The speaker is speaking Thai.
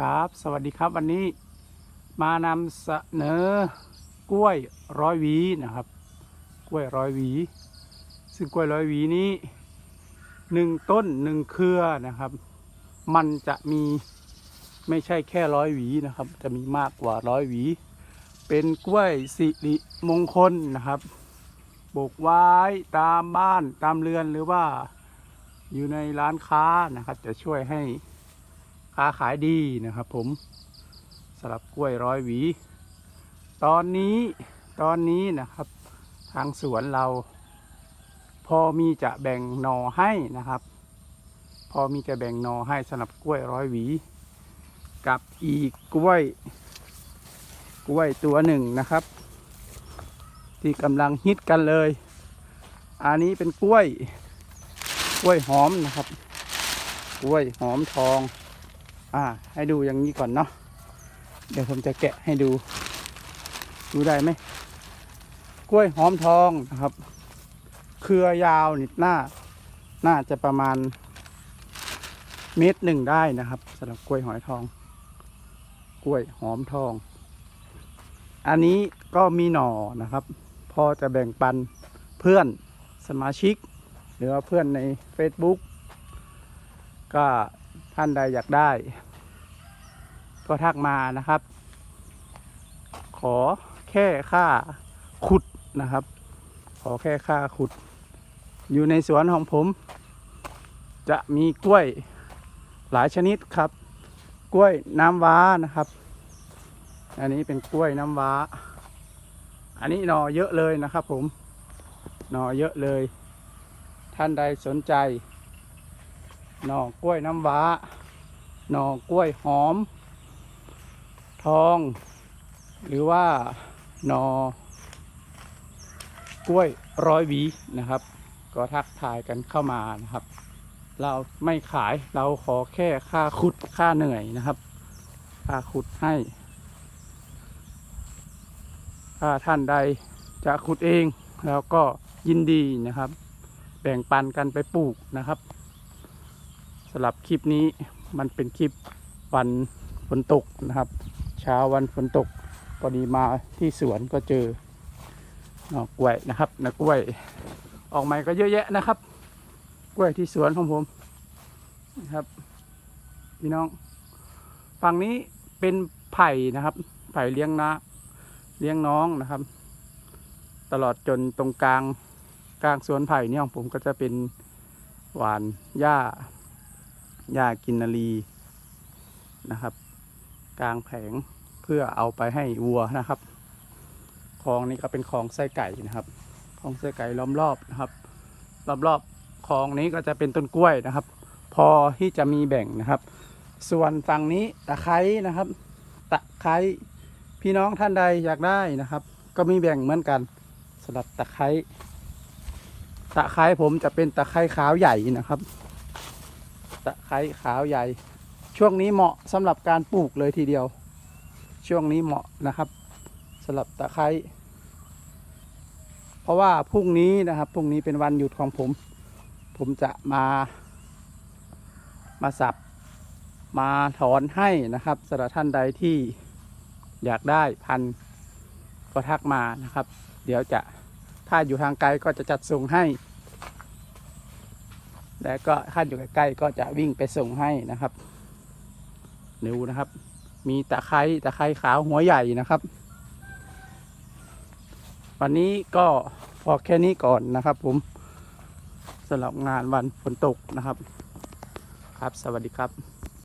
ครับ สวัสดีครับวันนี้มานำเสนอกล้วยร้อยหวีนะครับ กล้วยร้อยหวี ซึ่งกล้วยร้อยหวีนี้หนึ่งต้นหนึ่งเครือนะครับ มันจะมีไม่ใช่แค่ร้อยหวีนะครับ จะมีมากกว่าร้อยหวี เป็นกล้วยสิริมงคลนะครับปลูกไว้ตามบ้านตามเรือนหรือว่าอยู่ในร้านค้านะครับ จะช่วยให้ ค้าขายดีนะครับ ผมสำหรับกล้วยร้อยหวี ตอนนี้ตอนนี้นะครับ ทางสวนเรา พอมีจะแบ่งหนอให้นะครับ พอมีจะแบ่งหนอให้สำหรับกล้วยร้อยหวี กับอีกกล้วย กล้วยตัวหนึ่งนะครับ ที่กำลังฮิตกันเลย อันนี้เป็นกล้วย กล้วยหอมนะครับ กล้วยหอมทอง อ่า ให้ดูอย่างนี้ก่อนเนาะเดี๋ยวผมจะแกะให้ดู ดูได้ไหมกล้วยหอมทองนะครับ เครือยาวนิดหน้า น่าจะประมาณเมตรหนึ่งได้นะครับสำหรับกล้วยหอยทอง กล้วยหอมทอง อันนี้ก็มีหน่อนะครับ พอจะแบ่งปันเพื่อนสมาชิก หรือว่าเพื่อนใน Facebook ก็ ท่านใดอยากได้ ก็ทักมานะครับ ขอแค่ค่าขุดนะครับ ขอแค่ค่าขุด อยู่ในสวนของผม จะมีกล้วยหลายชนิดครับ กล้วยน้ำว้านะครับ อันนี้เป็นกล้วยน้ำว้า อันนี้หน่อเยอะเลยนะครับผม หน่อเยอะเลย ท่านใดสนใจ หน่อกล้วยน้ำว้า หน่อกล้วยหอม ทอง หรือว่าหน่อกล้วยร้อยวีนะครับ ก็ทักทายกันเข้ามานะครับ เราไม่ขายเราขอแค่ค่าขุดค่าเหนื่อยนะครับ ค่าขุดให้ ถ้าท่านใดจะขุดเองเราก็ยินดีนะครับ แบ่งปันกันไปปลูกนะครับ สำหรับคลิปนี้มันเป็นคลิปวันฝนตกนะครับ เช้าวันฝนตกพอดีมาที่สวนก็เจอหน่อกล้วยนะครับหน่อกล้วย ออกใหม่ก็เยอะแยะนะครับ กล้วยที่สวนของผมนะครับพี่น้องฝั่งนี้เป็นไผ่นะครับ ไผ่เลี้ยงน้าเลี้ยงน้องนะครับ ตลอดจนตรงกลางกลางสวนไผ่เนี่ยของผมก็จะเป็นหวานหญ้า หญ้ากินนารีนะครับ กลางแผงเพื่อเอาไปให้วัวนะครับคลองนี้ก็เป็นคลองไส้ไก่นะครับคลองไส้ไก่ล้อมรอบนะครับรอบๆคลองนี้ก็จะเป็นต้นกล้วยนะครับ พอที่จะมีแบ่งนะครับ ส่วนฝั่งนี้ตะไคร้นะครับ ตะไคร้พี่น้องท่านใดอยากได้นะครับ ก็มีแบ่งเหมือนกันสำหรับตะไคร้ตะไคร้ผมจะเป็นตะไคร้ขาวใหญ่นะครับ ตะไคร้ขาวใหญ่ ช่วงนี้เหมาะสำหรับการปลูกเลยทีเดียว ช่วงนี้เหมาะนะครับสำหรับตะไคร้เพราะว่าพรุ่งนี้นะครับพรุ่งนี้เป็นวันหยุดของผม ผมจะมามาสับมาถอนให้นะครับสำหรับท่านใดที่อยากได้พันธุ์ก็ทักมานะครับ เดี๋ยวจะถ้าอยู่ทางไกลก็จะจัดส่งให้ และก็ถ้าอยู่ใกล้ๆก็จะวิ่งไปส่งให้นะครับดูนะครับ มีตะไคร้ตะไคร้ขาวหัวใหญ่นะครับ วันนี้ก็พอแค่นี้ก่อนนะครับ ผมสำหรับงานวันฝนตกนะครับ ครับสวัสดีครับ